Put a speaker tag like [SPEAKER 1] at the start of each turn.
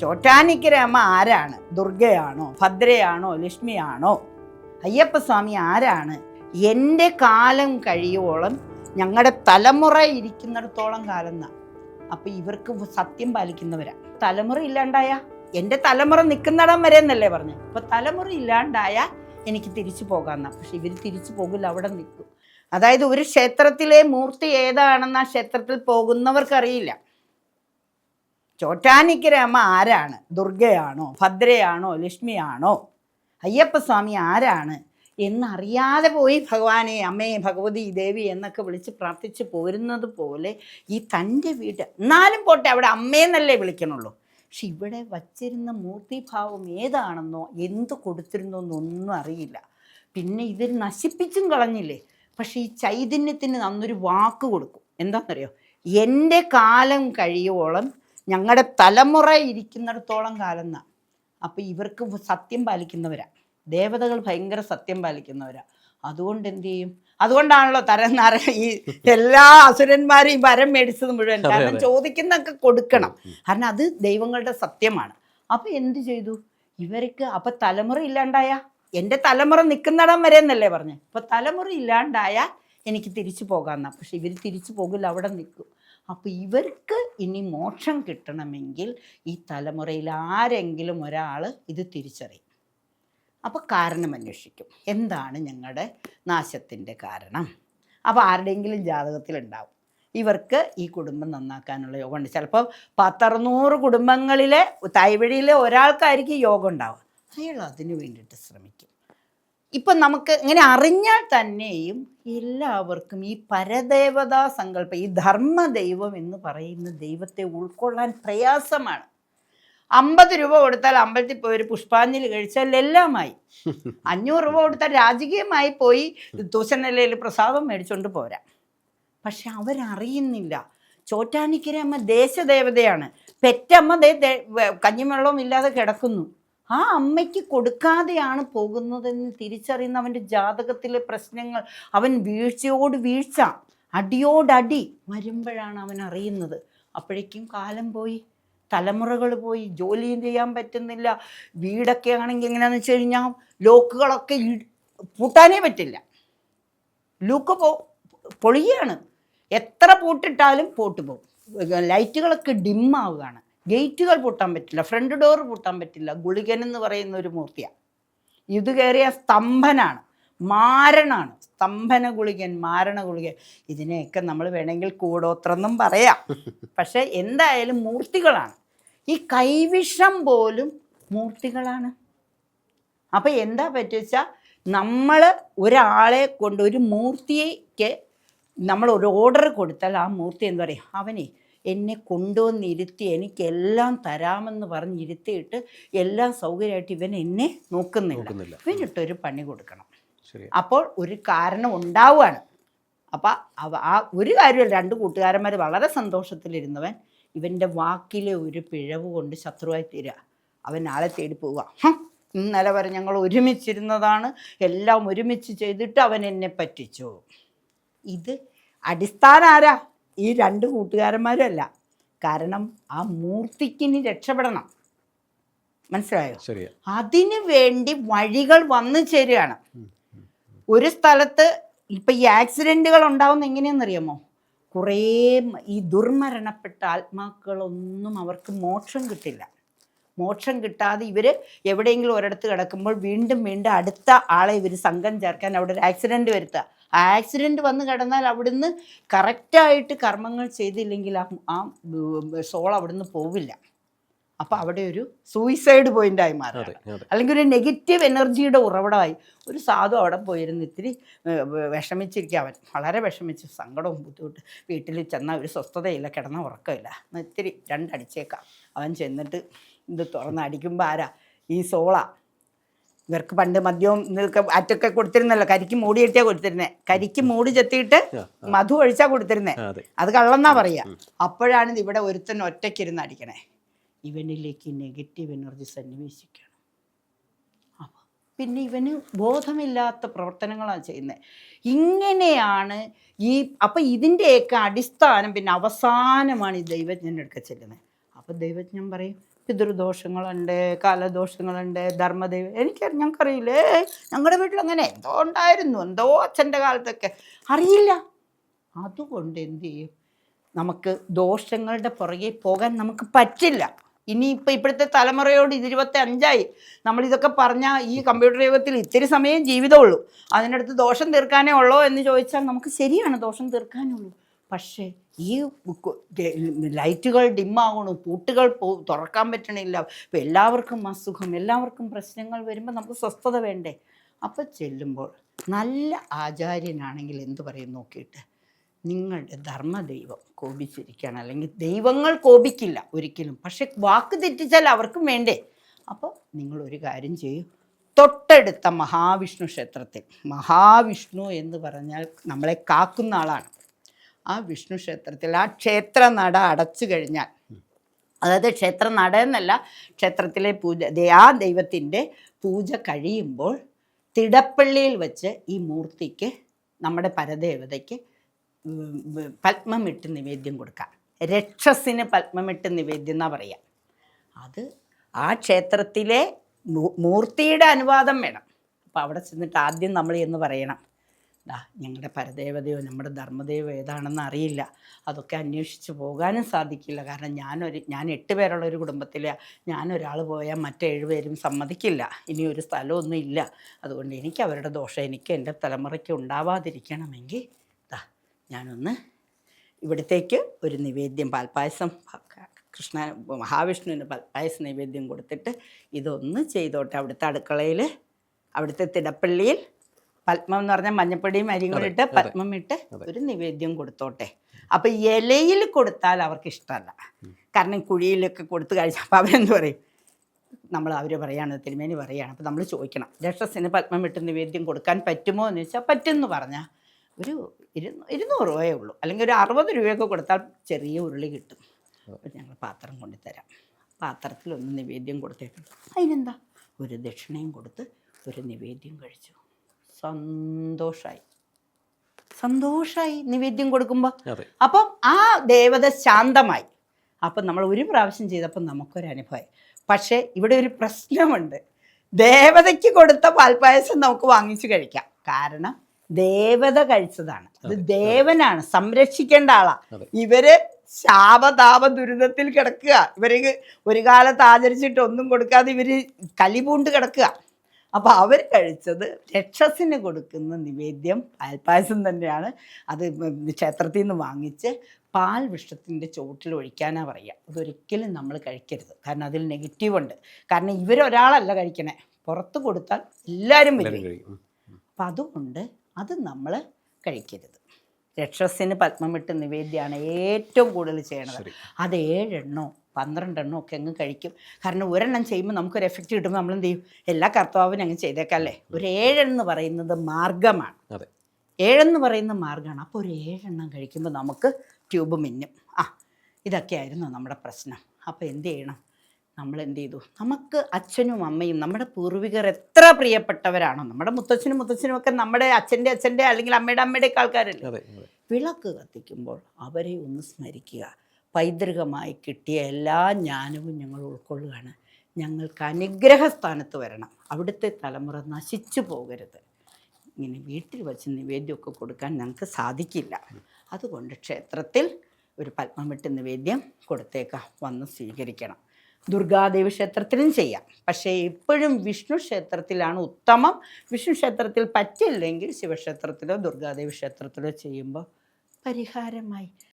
[SPEAKER 1] ചോറ്റാനിക്കര അമ്മ ആരാണ്? ദുർഗയാണോ? ഭദ്രയാണോ? ലക്ഷ്മിയാണോ? അയ്യപ്പസ്വാമി ആരാണ്? എന്റെ കാലം കഴിയുവോളം ഞങ്ങളുടെ തലമുറ ഇരിക്കുന്നിടത്തോളം കാലം അപ്പം ഇവർക്ക് സത്യം പാലിക്കുന്നവരാ. തലമുറ ഇല്ലാണ്ടായ? എന്റെ തലമുറ നിൽക്കുന്നിടം വരെ എന്നല്ലേ പറഞ്ഞു? അപ്പോൾ തലമുറ ഇല്ലാണ്ടായ എനിക്ക് തിരിച്ചു പോകാമെന്നാ പക്ഷെ ഇവർ തിരിച്ചു പോകില്ല അവിടെ നിൽക്കും. അതായത് ഒരു ക്ഷേത്രത്തിലെ മൂർത്തി ഏതാണെന്ന് ആ ക്ഷേത്രത്തിൽ പോകുന്നവർക്കറിയില്ല. ചോറ്റാനിക്കര അമ്മ ആരാണ്? ദുർഗയാണോ? ഭദ്രയാണോ? ലക്ഷ്മിയാണോ? അയ്യപ്പസ്വാമി ആരാണ്? എന്നറിയാതെ പോയി ഭഗവാനെ അമ്മേ ഭഗവതി ദേവി എന്നൊക്കെ വിളിച്ച് പ്രാർത്ഥിച്ച് പോരുന്നത് പോലെ ഈ തന്റെ വീട് എന്നാലും പോട്ടെ അവിടെ അമ്മയെന്നല്ലേ വിളിക്കണുള്ളൂ. പക്ഷെ ഇവിടെ വച്ചിരുന്ന മൂർത്തിഭാവം ഏതാണെന്നോ എന്ത് കൊടുത്തിരുന്നോ എന്നൊന്നും അറിയില്ല. പിന്നെ ഇതിൽ നശിപ്പിച്ചും കളഞ്ഞില്ലേ? പക്ഷെ ഈ ചൈതന്യത്തിന് അന്നൊരു വാക്ക് കൊടുക്കും. എന്താണെന്നറിയോ എന്റെ കാലം കഴിയുവോളം ഞങ്ങളുടെ തലമുറ ഇരിക്കുന്നിടത്തോളം കാലം എന്നാ അപ്പം ഇവർക്ക് സത്യം പാലിക്കുന്നവരാ. ദേവതകൾ ഭയങ്കര സത്യം പാലിക്കുന്നവരാ. അതുകൊണ്ട് എന്ത് ചെയ്യും അതുകൊണ്ടാണല്ലോ തരം നാര ഈ എല്ലാ അസുരന്മാരെയും വരം മേടിച്ചത് മുഴുവൻ. കാരണം ചോദിക്കുന്നൊക്കെ കൊടുക്കണം. കാരണം അത് ദൈവങ്ങളുടെ സത്യമാണ്. അപ്പം എന്ത് ചെയ്തു? ഇവർക്ക് അപ്പം തലമുറ ഇല്ലാണ്ടായ? എന്റെ തലമുറ നിൽക്കുന്നിടം വരെ എന്നല്ലേ പറഞ്ഞു? അപ്പം തലമുറ ഇല്ലാണ്ടായ എനിക്ക് തിരിച്ചു പോകാമെന്നാണ് പക്ഷെ ഇവർ തിരിച്ചു പോകില്ല അവിടെ നിൽക്കും. അപ്പോൾ ഇവർക്ക് ഇനി മോക്ഷം കിട്ടണമെങ്കിൽ ഈ തലമുറയിൽ ആരെങ്കിലും ഒരാൾ ഇത് തിരിച്ചറിയും. അപ്പോൾ കാരണം അന്വേഷിക്കും. എന്താണ് ഞങ്ങളുടെ നാശത്തിന്റെ കാരണം? അപ്പോൾ ആരുടെയെങ്കിലും ജാതകത്തിലുണ്ടാവും. ഇവർക്ക് ഈ കുടുംബം നന്നാക്കാനുള്ള യോഗമുണ്ട് ചിലപ്പോൾ പത്തറുന്നൂറ് കുടുംബങ്ങളിലെ തൈവഴിയിലെ ഒരാൾക്കായിരിക്കും യോഗം ഉണ്ടാവുക. അയാൾ അതിനു വേണ്ടിയിട്ട് ശ്രമിക്കും. ഇപ്പം നമുക്ക് ഇങ്ങനെ അറിഞ്ഞാൽ തന്നെയും എല്ലാവർക്കും ഈ പരദേവതാ സങ്കല്പം ഈ ധർമ്മദൈവം എന്ന് പറയുന്ന ദൈവത്തെ ഉൾക്കൊള്ളാൻ പ്രയാസമാണ്. അമ്പത് രൂപ കൊടുത്താൽ അമ്പലത്തിൽ പോയി ഒരു പുഷ്പാഞ്ജലി കഴിച്ചാൽ എല്ലാമായി. അഞ്ഞൂറ് രൂപ കൊടുത്താൽ രാജകീയമായി പോയി തൂശനിലയിൽ പ്രസാദം മേടിച്ചുകൊണ്ട് പോരാ. പക്ഷെ അവരറിയുന്നില്ല. ചോറ്റാനിക്കര അമ്മ ദേശദേവതയാണ്. പെറ്റമ്മ ദേ കഞ്ഞിവെള്ളവും ഇല്ലാതെ കിടക്കുന്നു. ആ അമ്മയ്ക്ക് കൊടുക്കാതെയാണ് പോകുന്നതെന്ന് തിരിച്ചറിയുന്ന അവന്റെ ജാതകത്തിലെ പ്രശ്നങ്ങൾ അവൻ വീഴ്ചയോട് വീഴ്ച അടിയോടടി വരുമ്പോഴാണ് അവൻ അറിയുന്നത്. അപ്പോഴേക്കും കാലം പോയി തലമുറകൾ പോയി ജോലിയും ചെയ്യാൻ പറ്റുന്നില്ല വീടൊക്കെ ആണെങ്കിൽ എങ്ങനെയാണെന്ന് വെച്ച് കഴിഞ്ഞാൽ ലോക്കുകളൊക്കെ പൂട്ടാനേ പറ്റില്ല. ലൂക്ക് പോ പൊളിയാണ്. എത്ര പൂട്ടിട്ടാലും പോട്ട് പോകും ലൈറ്റുകളൊക്കെ ഡിമ്മാവുകയാണ്. ഗേറ്റുകൾ പൂട്ടാൻ പറ്റില്ല ഫ്രണ്ട് ഡോർ പൂട്ടാൻ പറ്റില്ല. ഗുളികൻ എന്ന് പറയുന്ന ഒരു മൂർത്തിയാണ് ഇത് കയറിയ സ്തംഭനാണ് മാരണാണ് സ്തംഭന ഗുളികൻ മാരണ ഗുളികൻ. ഇതിനെയൊക്കെ നമ്മൾ വേണമെങ്കിൽ കൂടോത്രെന്നും പറയാം. പക്ഷെ എന്തായാലും മൂർത്തികളാണ്. ഈ കൈവിഷം പോലും മൂർത്തികളാണ്. അപ്പം എന്താ പറ്റുക നമ്മൾ ഒരാളെ കൊണ്ട് ഒരു മൂർത്തിക്ക് നമ്മൾ ഒരു ഓർഡർ കൊടുത്താൽ ആ മൂർത്തി എന്താ പറയുക അവനെ എന്നെ കൊണ്ടുവന്നിരുത്തി എനിക്കെല്ലാം തരാമെന്ന് പറഞ്ഞിരുത്തിയിട്ട് എല്ലാം സൗകര്യമായിട്ട് ഇവൻ എന്നെ നോക്കുന്നില്ല. ഇവനിട്ടൊരു പണി കൊടുക്കണം. അപ്പോൾ ഒരു കാരണം ഉണ്ടാവുകയാണ്. അപ്പം ആ ഒരു കാര്യമല്ല രണ്ട് കൂട്ടുകാരന്മാർ വളരെ സന്തോഷത്തിലിരുന്നവൻ ഇവന്റെ വാക്കിലെ ഒരു പിഴവ് കൊണ്ട് ശത്രുവായി തീരുക അവൻ ആളെ തേടി പോവുക. ഇന്നലെ വരെ ഞങ്ങൾ ഒരുമിച്ചിരുന്നതാണ്. എല്ലാം ഒരുമിച്ച് ചെയ്തിട്ട് അവൻ എന്നെ പറ്റിച്ചു. ഇത് അടിസ്ഥാന ആരാ? ഈ രണ്ട് കൂട്ടുകാരന്മാരും അല്ല കാരണം ആ മൂർത്തിക്കിനി രക്ഷപ്പെടണം. മനസ്സിലായോ?
[SPEAKER 2] അതിന്
[SPEAKER 1] അതിനു വേണ്ടി വഴികൾ വന്നു ചേരുകയാണ്. ഒരു സ്ഥലത്ത് ഇപ്പം ഈ ആക്സിഡന്റുകൾ ഉണ്ടാവുന്ന എങ്ങനെയാണെന്നറിയാമോ? കുറേ ഈ ദുർമരണപ്പെട്ട ആത്മാക്കളൊന്നും അവർക്ക് മോക്ഷം കിട്ടില്ല. മോക്ഷം കിട്ടാതെ ഇവർ എവിടെയെങ്കിലും ഒരിടത്ത് കിടക്കുമ്പോൾ വീണ്ടും വീണ്ടും അടുത്ത ആളെ ഇവർ സംഘം ചേർക്കാൻ അവിടെ ഒരു ആക്സിഡന്റ് വരുത്തുക. ആ ആക്സിഡന്റ് വന്ന് കിടന്നാൽ അവിടുന്ന് കറക്റ്റായിട്ട് കർമ്മങ്ങൾ ചെയ്തില്ലെങ്കിൽ ആ ആ സോൾ അവിടുന്ന് പോവില്ല. അപ്പോൾ അവിടെ ഒരു സൂയിസൈഡ് പോയിന്റായി മാറി അല്ലെങ്കിൽ ഒരു നെഗറ്റീവ് എനർജിയുടെ ഉറവിടമായി ഒരു സാധു അവിടെ പോയിരുന്ന് ഇത്തിരി വിഷമിച്ചിരിക്കുക. അവൻ വളരെ വിഷമിച്ച്. സങ്കടവും ബുദ്ധിമുട്ട്. വീട്ടിൽ ചെന്നാൽ ഒരു സ്വസ്ഥതയില്ല കിടന്ന ഉറക്കമില്ല. എന്നാൽ ഇത്തിരി രണ്ടടിച്ചേക്കാം. അവൻ ചെന്നിട്ട് ഇത് തുറന്നടിക്കുമ്പോൾ ആരാ? ഈ സോള. ഇവർക്ക് പണ്ട് മദ്യവും ഇതൊക്കെ അറ്റൊക്കെ കൊടുത്തിരുന്നല്ലോ. കരിക്ക് മൂടി കെട്ടിയാ കൊടുത്തിരുന്നേ. കരിക്ക് മൂടി ചെത്തിയിട്ട്. മധു ഒഴിച്ചാ കൊടുത്തിരുന്നേ.
[SPEAKER 2] അത്.
[SPEAKER 1] കള്ളന്നാ പറയാ. അപ്പോഴാണ് ഇത് ഇവിടെ ഒരുത്തൻ ഒറ്റയ്ക്കിരുന്ന് അടിക്കണേ. ഇവനിലേക്ക് നെഗറ്റീവ് എനർജി സന്നിവേശിക്കണം. പിന്നെ ഇവന് ബോധമില്ലാത്ത പ്രവർത്തനങ്ങളാണ് ചെയ്യുന്നത് ഇങ്ങനെയാണ് ഈ അപ്പം ഇതിന്റെയൊക്കെ അടിസ്ഥാനം പിന്നെ അവസാനമാണ് ഈ ദൈവജ്ഞൻ അടുക്ക ചെല്ലുന്നത് അപ്പം ദൈവജ്ഞൻ പറയും പിതൃദോഷങ്ങളുണ്ട് കാലദോഷങ്ങളുണ്ട് ധർമ്മദൈവം എനിക്ക് ഞങ്ങൾക്കറിയില്ലേ? ഞങ്ങളുടെ വീട്ടിൽ അങ്ങനെ എന്തോ ഉണ്ടായിരുന്നു എന്തോ അച്ഛന്റെ കാലത്തൊക്കെ. അറിയില്ല. അതുകൊണ്ട് എന്ത് ചെയ്യും? നമുക്ക് ദോഷങ്ങളുടെ പുറകെ പോകാൻ നമുക്ക് പറ്റില്ല. ഇനിയിപ്പോൾ ഇപ്പോഴത്തെ തലമുറയോട് ഇരുപത്തി അഞ്ചായി. നമ്മളിതൊക്കെ പറഞ്ഞാൽ ഈ കമ്പ്യൂട്ടർ യുഗത്തിൽ ഇത്തിരി സമയം ജീവിതമുള്ളൂ. അതിനടുത്ത് ദോഷം തീർക്കാനേ ഉള്ളോ എന്ന് ചോദിച്ചാൽ നമുക്ക് ശരിയാണ് ദോഷം തീർക്കാനുള്ളൂ. പക്ഷേ ഈ ലൈറ്റുകൾ ഡിമ്മാകണു പൂട്ടുകൾ പോ തുറക്കാൻ പറ്റണില്ല. ഇപ്പം എല്ലാവർക്കും അസുഖം എല്ലാവർക്കും പ്രശ്നങ്ങൾ വരുമ്പോൾ നമുക്ക് സ്വസ്ഥത വേണ്ടേ? അപ്പം ചെല്ലുമ്പോൾ നല്ല ആചാര്യനാണെങ്കിൽ എന്തു പറയും നോക്കിയിട്ട്? നിങ്ങളുടെ ധർമ്മദൈവം കോപിച്ചിരിക്കുകയാണ്. അല്ലെങ്കിൽ ദൈവങ്ങൾ കോപിക്കില്ല ഒരിക്കലും. പക്ഷെ വാക്ക് തെറ്റിച്ചാൽ അവർക്കും വേണ്ടേ? അപ്പോൾ നിങ്ങൾ ഒരു കാര്യം ചെയ്യൂ. തൊട്ടടുത്ത മഹാവിഷ്ണു ക്ഷേത്രത്തിൽ മഹാവിഷ്ണു എന്ന് പറഞ്ഞാൽ നമ്മളെ കാക്കുന്ന ആളാണ്. ആ വിഷ്ണു ക്ഷേത്രത്തിൽ ആ ക്ഷേത്ര നട അടച്ചു കഴിഞ്ഞാൽ അതായത് ക്ഷേത്ര നട എന്നല്ല ക്ഷേത്രത്തിലെ പൂജ ആ ദൈവത്തിന്റെ പൂജ കഴിയുമ്പോൾ തിടപ്പള്ളിയിൽ വെച്ച് ഈ മൂർത്തിക്ക് നമ്മുടെ പരദേവതയ്ക്ക് പത്മമിട്ട് നിവേദ്യം കൊടുക്കാം. രക്ഷസിന് പത്മമിട്ട് നിവേദ്യം എന്നാ പറയാം. അത് ആ ക്ഷേത്രത്തിലെ മൂർത്തിയുടെ അനുവാദം വേണം. അപ്പോൾ അവിടെ ചെന്നിട്ട് ആദ്യം നമ്മൾ എന്ന് പറയണം. ദാ ഞങ്ങളുടെ പരദേവതയോ നമ്മുടെ ധർമ്മദേവോ ഏതാണെന്ന് അറിയില്ല. അതൊക്കെ അന്വേഷിച്ച് പോകാനും സാധിക്കില്ല. കാരണം ഞാനൊരു ഞാൻ എട്ട് പേരുള്ള ഒരു കുടുംബത്തിലെ. ഞാനൊരാൾ പോയാൽ മറ്റേഴ് പേരും സമ്മതിക്കില്ല. ഇനി ഒരു സ്ഥലമൊന്നും ഇല്ല. അതുകൊണ്ട് എനിക്ക് അവരുടെ ദോഷം എനിക്ക് എന്റെ തലമുറയ്ക്ക് ഉണ്ടാവാതിരിക്കണമെങ്കിൽ ദാ ഞാനൊന്ന് ഇവിടത്തേക്ക് ഒരു നിവേദ്യം പാൽപ്പായസം കൃഷ്ണ മഹാവിഷ്ണുവിന് പാൽപ്പായസ നിവേദ്യം കൊടുത്തിട്ട് ഇതൊന്ന് ചെയ്തോട്ടെ. അവിടുത്തെ അടുക്കളയിൽ അവിടുത്തെ തിടപ്പള്ളിയിൽ പത്മം എന്ന് പറഞ്ഞാൽ മഞ്ഞപ്പൊടിയും അരിയും കൂടി ഇട്ട് പത്മം ഇട്ട് ഒരു നിവേദ്യം കൊടുത്തോട്ടെ. അപ്പം ഇലയിൽ കൊടുത്താൽ അവർക്ക് ഇഷ്ടമല്ല. കാരണം കുഴിയിലൊക്കെ കൊടുത്തു കഴിച്ചാൽ അപ്പോൾ അവരെന്ത് പറയും? നമ്മൾ അവർ പറയാണ് തിരുമേനി പറയാണ്. അപ്പോൾ നമ്മൾ ചോദിക്കണം. രക്ഷസിന് പത്മം ഇട്ട് നിവേദ്യം കൊടുക്കാൻ പറ്റുമോ എന്ന് ചോദിച്ചാൽ പറ്റുമെന്ന് പറഞ്ഞാൽ ഒരു ഇരുന്നൂ ഇരുന്നൂറ് രൂപയേ ഉള്ളൂ. അല്ലെങ്കിൽ ഒരു അറുപത് രൂപയൊക്കെ കൊടുത്താൽ ചെറിയ ഉരുളി കിട്ടും. അപ്പോൾ ഞങ്ങൾ പാത്രം കൊണ്ടുതരാം പാത്രത്തിലൊന്ന് നിവേദ്യം കൊടുത്തേക്കണം അതിനെന്താ? ഒരു ദക്ഷിണയും കൊടുത്ത് ഒരു നിവേദ്യം കഴിച്ചു. സന്തോഷമായി സന്തോഷമായി നിവേദ്യം കൊടുക്കുമ്പോൾ അപ്പം ആ ദേവത ശാന്തമായി. അപ്പം നമ്മൾ ഒരു പ്രാവശ്യം ചെയ്തപ്പോൾ നമുക്കൊരനുഭവമായി. പക്ഷേ ഇവിടെ ഒരു പ്രശ്നമുണ്ട്. ദേവതയ്ക്ക് കൊടുത്ത പാൽപ്പായസം നമുക്ക് വാങ്ങിച്ചു കഴിക്കാം. കാരണം ദേവത കഴിച്ചതാണ്. അത് ദേവനാണ്. സംരക്ഷിക്കേണ്ട ആളാ. ഇവർ ശാപതാപ ദുരിതത്തിൽ കിടക്കുക. ഇവർ ഒരു കാലത്ത് ആചരിച്ചിട്ട് ഒന്നും കൊടുക്കാതെ ഇവർ കലിപൂണ്ട് കിടക്കുക. അപ്പോൾ അവർ കഴിച്ചത് രക്ഷസിന് കൊടുക്കുന്ന നിവേദ്യം പാൽപ്പായസം തന്നെയാണ്. അത് ക്ഷേത്രത്തിൽ നിന്ന് വാങ്ങിച്ച് പാൽ വിഷത്തിന്റെ ചോട്ടിൽ ഒഴിക്കാനാ പറയുക. അതൊരിക്കലും നമ്മൾ കഴിക്കരുത്. കാരണം അതിൽ നെഗറ്റീവ് ഉണ്ട്. കാരണം ഇവരൊരാളല്ല കഴിക്കണേ. പുറത്ത് കൊടുത്താൽ എല്ലാവരും വരും. അപ്പം അതുകൊണ്ട് അത് നമ്മൾ കഴിക്കരുത്. രക്ഷസിന് പത്മമിട്ട് നിവേദ്യമാണ് ഏറ്റവും കൂടുതൽ ചെയ്യണത്. അത് ഏഴെണ്ണോ പന്ത്രണ്ടെണ്ണോ ഒക്കെ അങ്ങ് കഴിക്കും. കാരണം ഒരെണ്ണം ചെയ്യുമ്പോൾ നമുക്കൊരു എഫക്റ്റ് കിട്ടുമ്പോൾ നമ്മൾ എന്ത് ചെയ്യും എല്ലാ കർത്താവിനും അങ്ങ് ചെയ്തേക്കല്ലേ? ഒരു ഏഴെന്ന് പറയുന്നത് മാർഗമാണ്.
[SPEAKER 2] അതെ.
[SPEAKER 1] ഏഴെന്ന് പറയുന്ന മാർഗമാണ്. അപ്പോൾ ഒരു ഏഴെണ്ണം കഴിക്കുമ്പോൾ നമുക്ക് ട്യൂബ് മിന്നും. ആ ഇതൊക്കെയായിരുന്നു നമ്മുടെ പ്രശ്നം. അപ്പോൾ എന്ത് ചെയ്യണം? നമ്മൾ എന്ത് ചെയ്തു? നമുക്ക് അച്ഛനും അമ്മയും നമ്മുടെ പൂർവികർ എത്ര പ്രിയപ്പെട്ടവരാണോ നമ്മുടെ മുത്തച്ഛനും മുത്തച്ഛനും ഒക്കെ നമ്മുടെ അച്ഛന്റെ അച്ഛന്റെ അല്ലെങ്കിൽ അമ്മയുടെ അമ്മയുടെ ഒക്കെ ആൾക്കാരല്ലേ? വിളക്ക് കത്തിക്കുമ്പോൾ അവരെ ഒന്ന് സ്മരിക്കുക. പൈതൃകമായി കിട്ടിയ എല്ലാ ജ്ഞാനവും ഞങ്ങൾ ഉൾക്കൊള്ളുകയാണ്. ഞങ്ങൾക്ക് അനുഗ്രഹ സ്ഥാനത്ത് വരണം. അവിടുത്തെ തലമുറ നശിച്ചു പോകരുത്. ഇങ്ങനെ വീട്ടിൽ വച്ച് നിവേദ്യമൊക്കെ കൊടുക്കാൻ ഞങ്ങൾക്ക് സാധിക്കില്ല. അതുകൊണ്ട് ക്ഷേത്രത്തിൽ ഒരു പത്മമിട്ട് നിവേദ്യം കൊടുത്തേക്കാം. വന്ന് സ്വീകരിക്കണം. ദുർഗാദേവി ക്ഷേത്രത്തിലും ചെയ്യാം. പക്ഷേ ഇപ്പോഴും വിഷ്ണു ക്ഷേത്രത്തിലാണ് ഉത്തമം. വിഷ്ണു ക്ഷേത്രത്തിൽ പറ്റില്ലെങ്കിൽ ശിവക്ഷേത്രത്തിലോ ദുർഗാദേവി ക്ഷേത്രത്തിലോ ചെയ്യുമ്പോൾ പരിഹാരമായി